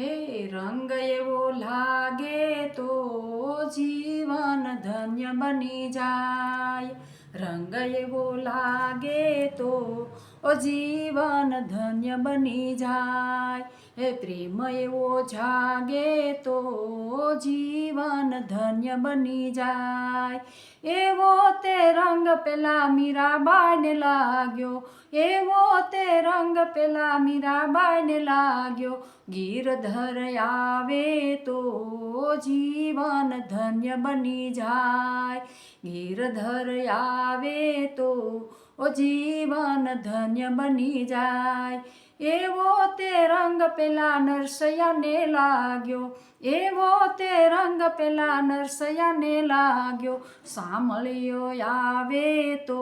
હે રંગ એવો લાગે તો જીવન ધન્ય બની જાય. રંગ એવો લાગે તો જીવન ધન્ય બની જાય. પ્રેમ એવો જાગે તો જીવન ધન્ય બની જાય. એવો તે રંગ પેલા મીરાબાઈને લાગ્યો. એવો તે રંગ પેલા મીરાબાઈને લાગ્યો. ગીરધર આવે તો જીવન ધન્ય બની જાય. ગીરધર આવે તો જીવન ધન્ય બની જાય. એવો તે રંગ પેલા નરસૈયાને લાગ્યો. એવો તે રંગ પેલા નરસૈયાને લાગ્યો. સાંભળ્યો આવે તો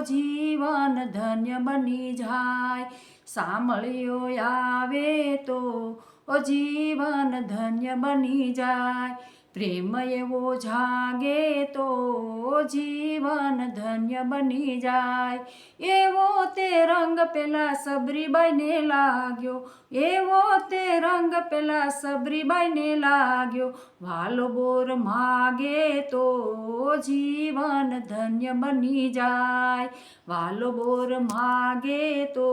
જીવન ધન્ય બની જાય. સાંભળ્યો આવે તો જીવન ધન્ય બની જાય. પ્રેમ એવો જાગે તો જીવન ધન્ય બની જાય. એવો તે રંગ પેલા સબરીબાઈને લાગ્યો. એવો તે રંગ પેલા સબરીબાઈને લાગ્યો. વાલો બોર માગે તો જીવન ધન્ય બની જાય. વાલો બોર માગે તો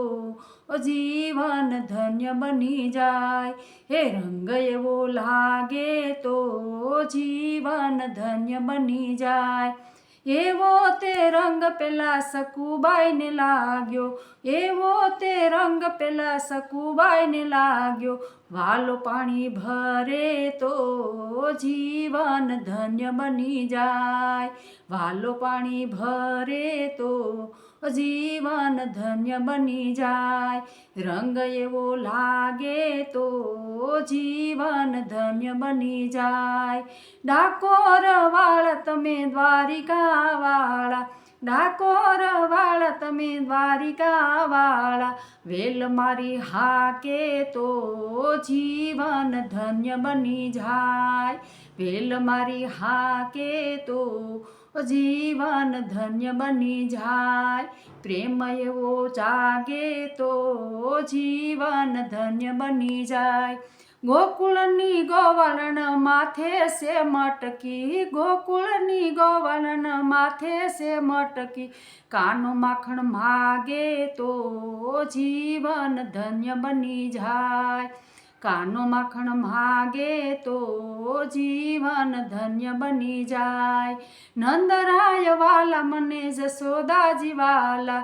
જીવન ધન્ય બની જાય. હે રંગ એવો લાગે તો જીવન ધન્ય બની જાય. એવો તે રંગ પેલા સકુબાઈને લાગ્યો. એવો તે રંગ પેલા સકુબાઈને લાગ્યો. વાલો પાણી ભરે તો જીવન ધન્ય બની જાય. વાલો પાણી ભરે તો જીવન ધન્ય બની જાય. રંગ એવો લાગે તો જીવન ધન્ય બની જાય. ડાકોર તમે દ્વારિકા ડાકોર વાળા તમે દ્વારિકા વાળા વેલ મારી હાકે તો જીવન ધન્ય બની જાય. વેલ મારી હાકે તો જીવન ધન્ય બની જાય. પ્રેમ એવો જાગે તો જીવન ધન્ય બની જાય. ગોકુળની ગોવર્ણ માથે સે મટકી, ગોકુળની ગોવર્ણ માથે સે મટકી. કાનો માખણ માગે તો જીવન ધન્ય બની જાય. કાનો માખણ માગે તો જીવન ધન્ય બની જાય. નંદરાય વાલા મને જશોદાજી વાલા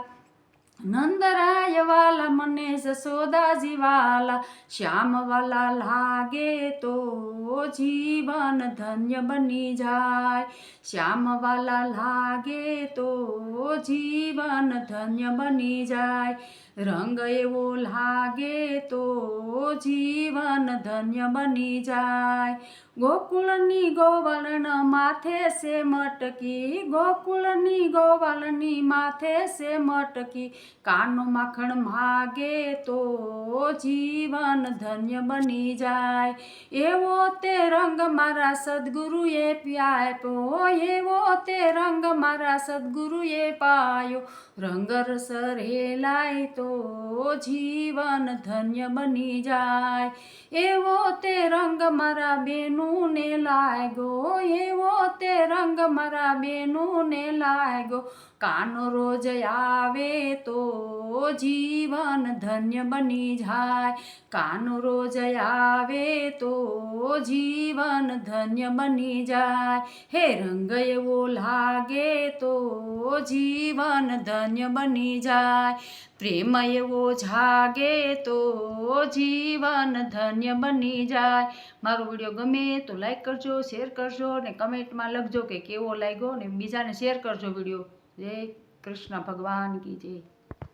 નંદરાય વાલા મને જશોદાજી વાલા શ્યામ વાલા લાગે તો જીવન ધન્ય બની જાય શ્યામ વાલા લાગે તો જીવન ધન્ય બની જાય રંગ એવો લાગે તો જીવન ધન્ય બની જાય ગોકુળની ગોવર્ણ માથે સે મટકી ગોકુળની ગોવર્ણની માથે સે મટકી કાનો માખણ માગે તો જીવન ધન્ય બની જાય. એવો તે રંગ મારા સદગુરુએ પ્યાપ્યો એવો તે રંગ મારા સદગુરુએ પાયો. રંગ રસ રેલાય તો જીવન ધન્ય બની જાય. એવો તે રંગ મારા બેનુને લાગ્યો. એવો તે રંગ મારા બેનુને લાગ્યો. કાનો રોજ આવે તો જીવન ધન્ય બની જાય. કાનો રોજ આવે તો જીવન ધન્ય બની જાય. હે રંગ એવો લાગે તો જીવન ધન્ય બની જાય. પ્રેમ એવો જાગે તો જીવન ધન્ય બની જાય. મારો વીડિયો ગમે તો લાઈક કરજો શેર કરજો ને કમેન્ટમાં લખજો કે કેવો લાગ્યો ને બીજાને શેર કરજો વીડિયો. જય કૃષ્ણ ભગવાન કી જય.